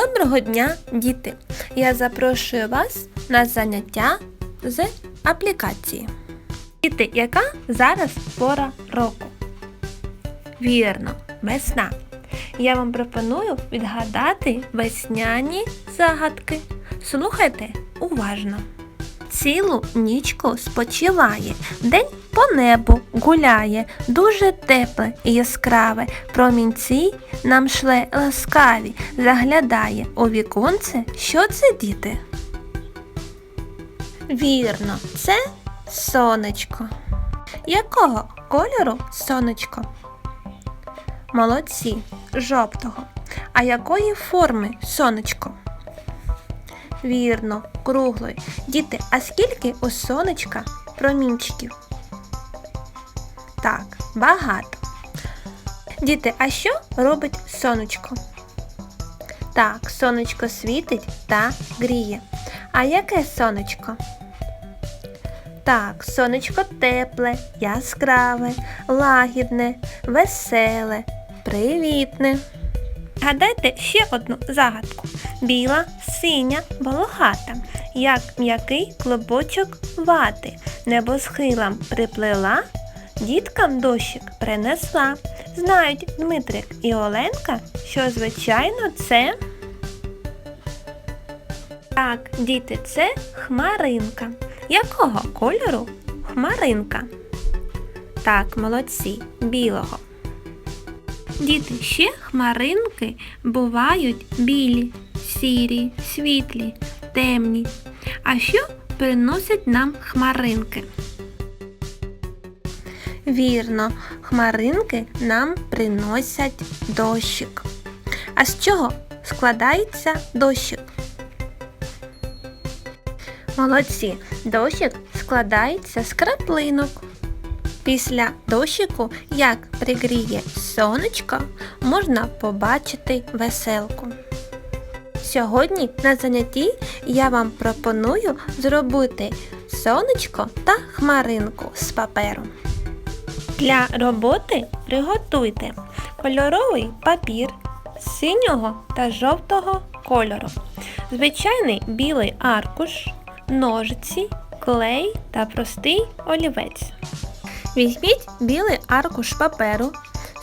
Доброго дня, діти! Я запрошую вас на заняття з аплікації. Діти, яка зараз пора року? Вірно, весна. Я вам пропоную відгадати весняні загадки. Слухайте уважно. Цілу нічку спочиває, день по небу гуляє, дуже тепле і яскраве. Промінці нам шле ласкаві, заглядає у віконце. Що це, діти? Вірно, це сонечко. Якого кольору сонечко? Молодці, жовтого. А якої форми сонечко? Вірно, круглої. Діти, а скільки у сонечка промінчиків? Так, багато. Діти, а що робить сонечко? Так, сонечко світить та гріє. А яке сонечко? Так, сонечко тепле, яскраве, лагідне, веселе, привітне. Гадайте ще одну загадку. Біла, синя, волохата, як м'який клубочок вати, небосхилам приплела, діткам дощик принесла. Знають Дмитрик і Оленка, що звичайно це. Так, діти, це хмаринка. Якого кольору хмаринка? Так, молодці, білого. Діти, ще хмаринки бувають білі, сірі, світлі, темні. А що приносять нам хмаринки? Вірно, хмаринки нам приносять дощик. А з чого складається дощик? Молодці, дощик складається з краплинок. Після дощику, як пригріє сонечко, можна побачити веселку. Сьогодні на занятті я вам пропоную зробити сонечко та хмаринку з паперу. Для роботи приготуйте кольоровий папір синього та жовтого кольору, звичайний білий аркуш, ножиці, клей та простий олівець. Візьміть білий аркуш паперу,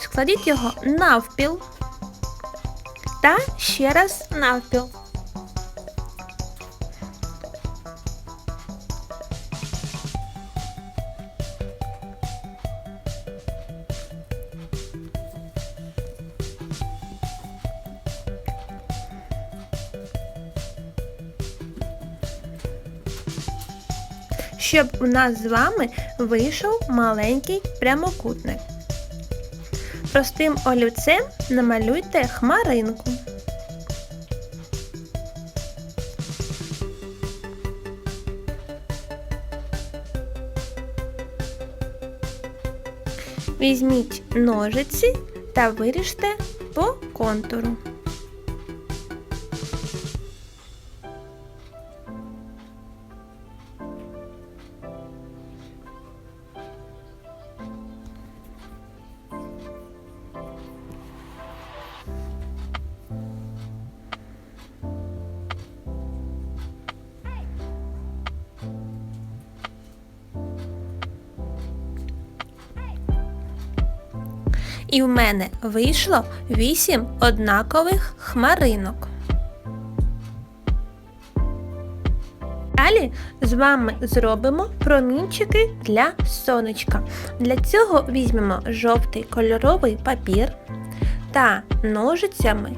складіть його навпіл та ще раз навпіл. Щоб у нас з вами вийшов маленький прямокутник. Простим олівцем намалюйте хмаринку. Візьміть ножиці та виріжте по контуру. І в мене вийшло 8 однакових хмаринок. Далі з вами зробимо промінчики для сонечка. Для цього візьмемо жовтий кольоровий папір та ножицями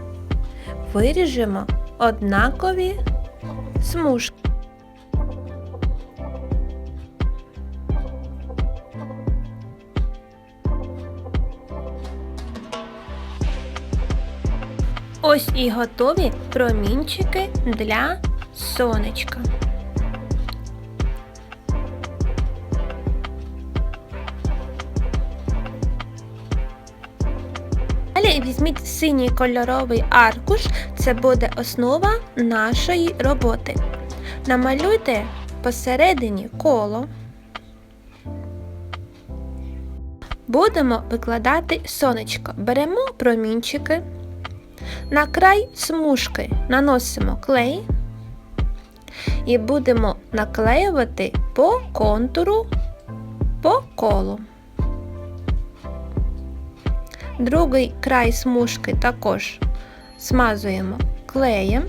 виріжемо однакові смужки. Ось і готові промінчики для сонечка. Далі візьміть синій кольоровий аркуш, це буде основа нашої роботи. Намалюйте посередині коло. Будемо викладати сонечко. Беремо промінчики На край смужки наносимо клей і будемо наклеювати по контуру по колу. Другий край смужки також смазуємо клеєм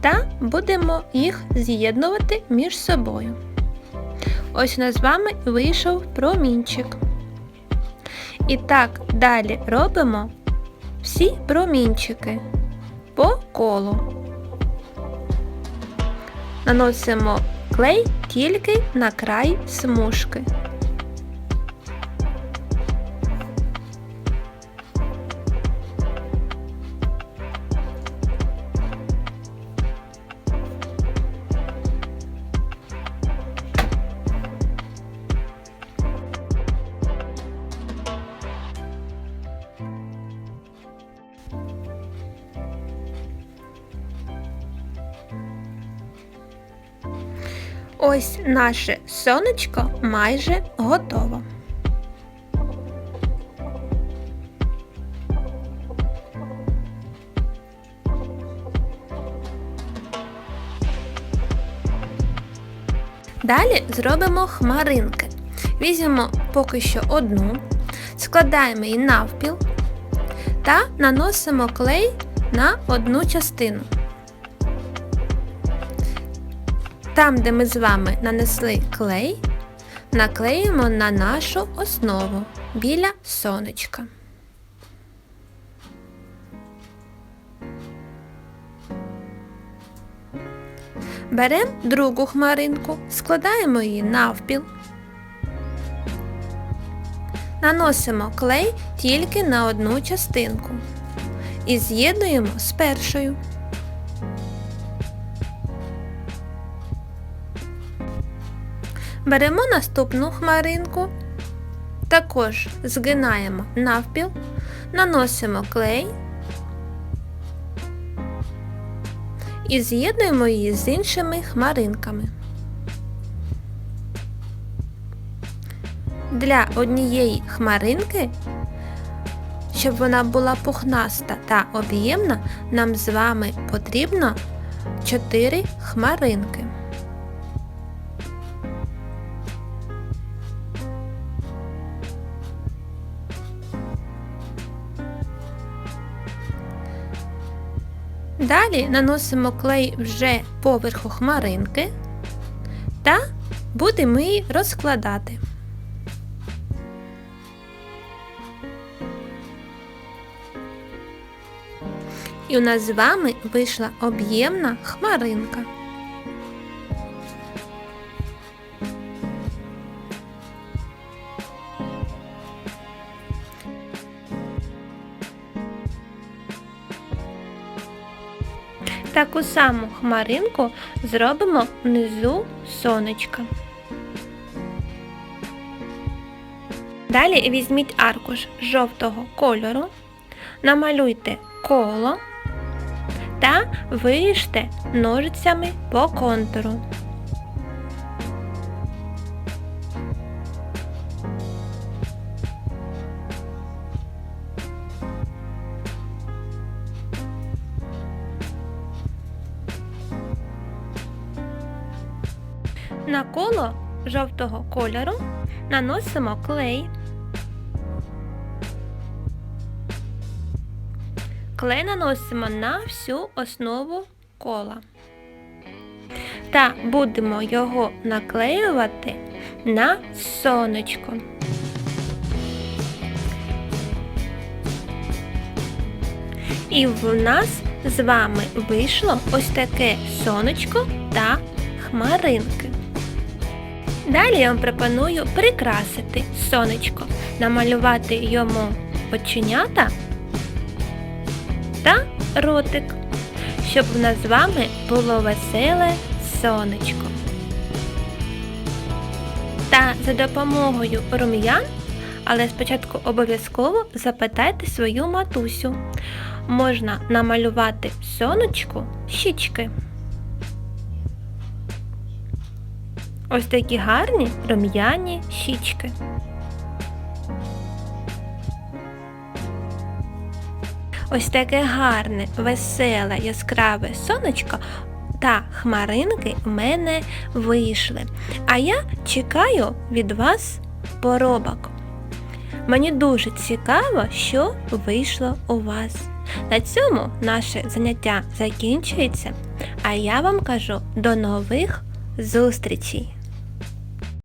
та будемо їх з'єднувати між собою. Ось у нас з вами вийшов промінчик. І так далі робимо всі промінчики по колу. Наносимо клей тільки на край смужки. Ось наше сонечко майже готово. Далі зробимо хмаринки. Візьмемо поки що одну, складаємо її навпіл та наносимо клей на одну частину. Там, де ми з вами нанесли клей, наклеїмо на нашу основу біля сонечка. Беремо другу хмаринку, складаємо її навпіл, наносимо клей тільки на одну частинку і з'єднуємо з першою. Беремо наступну хмаринку, також згинаємо навпіл, наносимо клей і з'єднуємо її з іншими хмаринками. Для однієї хмаринки, щоб вона була пухнаста та об'ємна, нам з вами потрібно 4 хмаринки. Далі наносимо клей вже поверху хмаринки та будемо її розкладати. І у нас з вами вийшла об'ємна хмаринка. Таку саму хмаринку зробимо внизу сонечка. Далі візьміть аркуш жовтого кольору, намалюйте коло та виріжте ножицями по контуру. На коло жовтого кольору наносимо клей. Клей наносимо на всю основу кола. Та будемо його наклеювати на сонечко. І в нас з вами вийшло ось таке сонечко та хмаринки. Далі я вам пропоную прикрасити сонечко, намалювати йому оченята та ротик, щоб в нас з вами було веселе сонечко. Та за допомогою рум'ян, але спочатку обов'язково запитайте свою матусю. Можна намалювати сонечку щічки. Ось такі гарні рум'яні щічки. ось таке гарне, веселе, яскраве сонечко та хмаринки в мене вийшли. А я чекаю від вас поробок. Мені дуже цікаво, що вийшло у вас. На цьому наше заняття закінчується, а я вам кажу до нових зустрічей!